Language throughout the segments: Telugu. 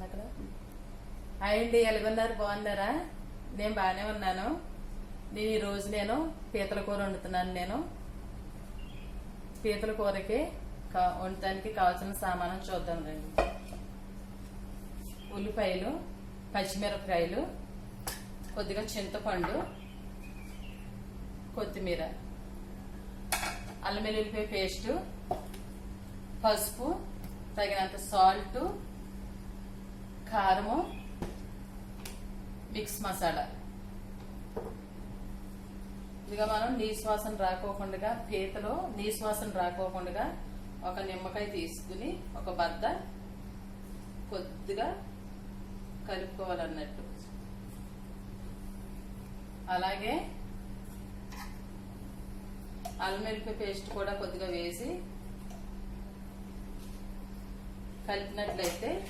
ఉంది అక్కడ అండి ఎలాగున్నారు? బాగున్నారా? నేను బాగానే ఉన్నాను. నేను ఈరోజు నేను పీతల కూర వండుతున్నాను నేను. పీతల కూరకి వండటానికి కావాల్సిన సామానం చూద్దాం రండి. ఉల్లిపాయలు పచ్చిమిరపకాయలు కొద్దిగా చింతపండు కొత్తిమీర అల్లం వెల్లుల్లిపాయ పేస్టు పసుపు తగినంత సాల్ట్ కారము మిక్స్ మసాలా ఇదిగా మనం నీశ్వాసన రాకోకుండా పీతలో నీశ్వాసన రాకోకుండా ఒక నిమ్మకాయ తీసుకుని ఒక బద్ద కొద్దిగా కలుపుకోవాలన్నట్టు. అలాగే అల్లం పేస్ట్ కూడా కొద్దిగా వేసి కలిపినట్లయితే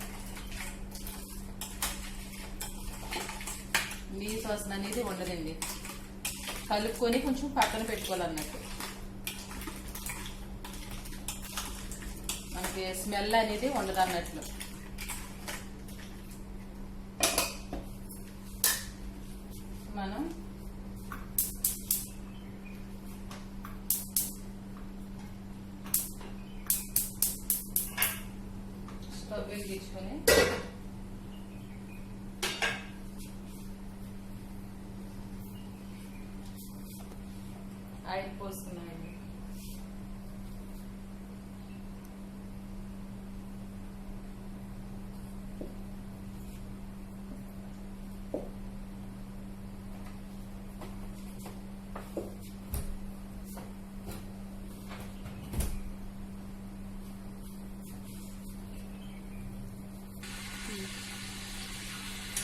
నీసు వాసన అనేది ఉండదండి. కలుపుకొని కొంచెం పక్కన పెట్టుకోవాలన్నట్టు. మనకి స్మెల్ అనేది ఉండదు అన్నట్లు మనం స్టవ్ తీసుకొని ఆయిల్ పోసుకున్నామండి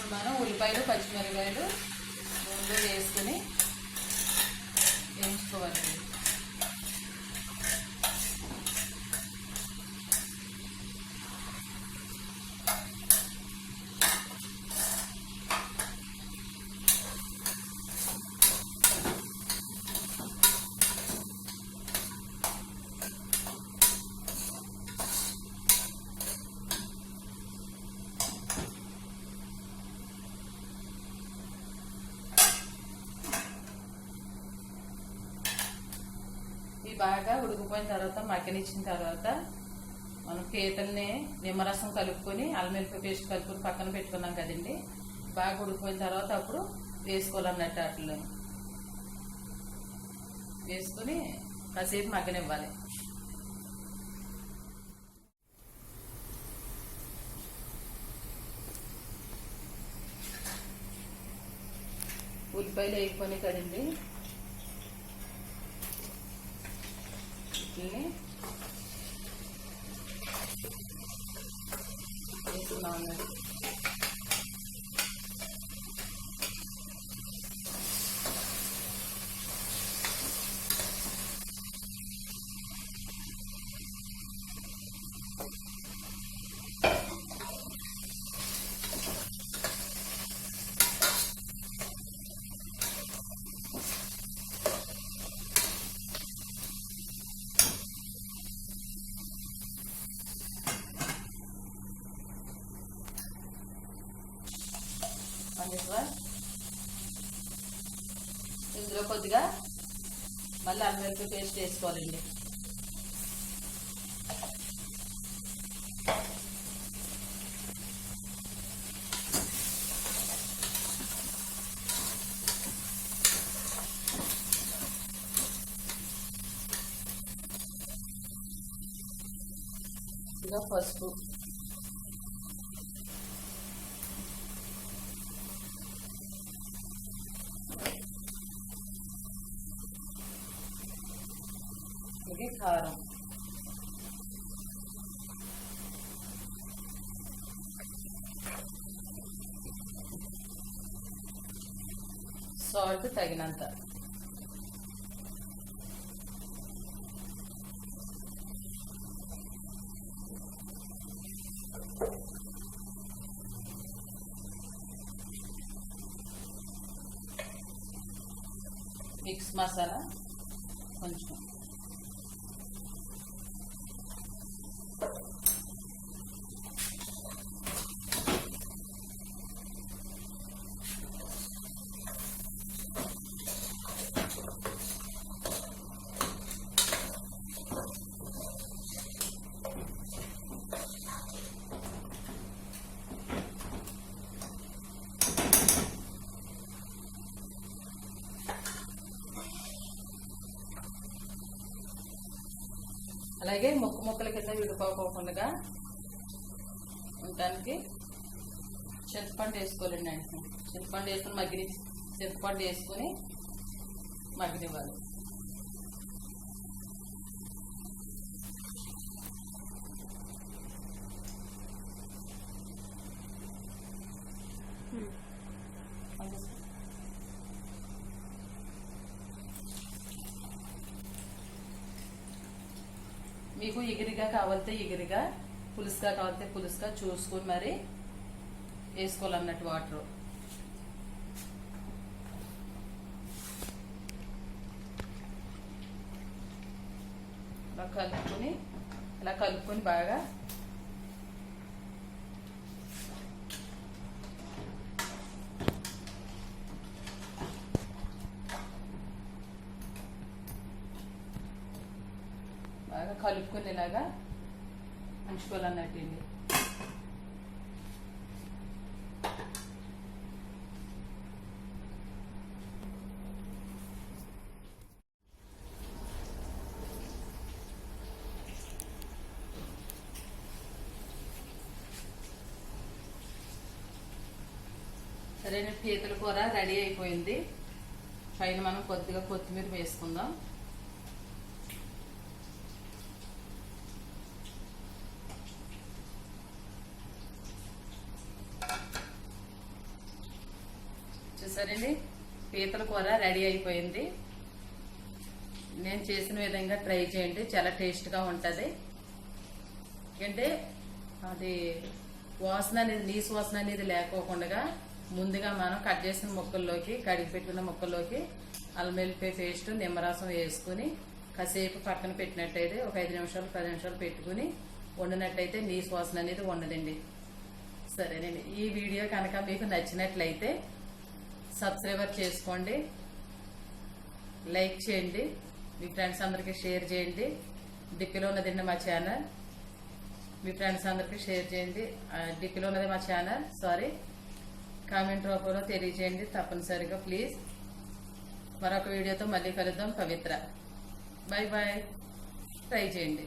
మనం ఉల్లిపాయలు పచ్చిమిరపకాయలు ముందు వేసుకుని influence బాగా ఉడికిపోయిన తర్వాత మగ్గనిచ్చిన తర్వాత మనం పీతల్ని నిమ్మరసం కలుపుకొని అల్లం పేస్ట్ కలుపుకొని పక్కన పెట్టుకున్నాం కదండి. బాగా ఉడికిపోయిన తర్వాత అప్పుడు వేసుకోవాలన్నట్టు వాటిలో. వేసుకొని కాసేపు మగ్గనివ్వాలి. ఉల్లిపాయలు వేసుకొని కదండి. Okay. అందులో ఇందులో కొద్దిగా మళ్ళీ అందరికి పేస్ట్ వేసుకోవాలండి. ఇదిగో పసుపు. ఇది కారం సాల్ట్ తగినంత మిక్స్ మసాలా కొంచెం అలాగే మొక్క మొక్కల కింద విడిపోకోకుండా ఉండటానికి చింతపండు వేసుకోవాలండి అంటే చింతపండు వేసుకుని మగ్గిని చింతపండు వేసుకుని మగ్గనివ్వాలి. మీకు ఎగిరిగా కావాలితే ఎగిరిగా పులుసుగా కావాలితే పులుసుగా చూసుకుని మరి వేసుకోవాలన్నట్టు వాటర్. ఇలా కలుపుకొని ఇలా కలుపుకొని బాగా బాగా కలుపుకునేలాగా ఉంచుకోవాలన్నట్టు సరైన పీతల కూర రెడీ అయిపోయింది. పైన మనం కొద్దిగా కొత్తిమీర వేసుకుందాం. చూసారండి పీతల కూర రెడీ అయిపోయింది. నేను చేసిన విధంగా ట్రై చేయండి. చాలా టేస్ట్గా ఉంటుంది. ఎందుకంటే అది వాసన అనేది నీసు వాసన అనేది లేకోకుండా ముందుగా మనం కట్ చేసిన ముక్కల్లోకి కడిగి పెట్టుకున్న ముక్కల్లోకి అల్లం పేస్ట్ నిమ్మరసం వేసుకుని కాసేపు పక్కన పెట్టినట్టయితే ఒక ఐదు నిమిషాలు పది నిమిషాలు పెట్టుకుని వండినట్టయితే నీసు వాసన అనేది ఉండదండి. సరేనండి. ఈ వీడియో కనుక మీకు నచ్చినట్లయితే సబ్స్క్రైబర్ చేసుకోండి. లైక్ చేయండి. మీ ఫ్రెండ్స్ అందరికీ షేర్ చేయండి. డిప్పిలో ఉన్నదండి మా ఛానల్? మీ ఫ్రెండ్స్ అందరికీ షేర్ చేయండి. ఆ, ఉన్నది మా ఛానల్? సారీ కామెంట్ రూపంలో తెలియజేయండి తప్పనిసరిగా ప్లీజ్ మరొక వీడియోతో మళ్ళీ కలుద్దాం పవిత్ర. బాయ్ బాయ్ ట్రై చేయండి.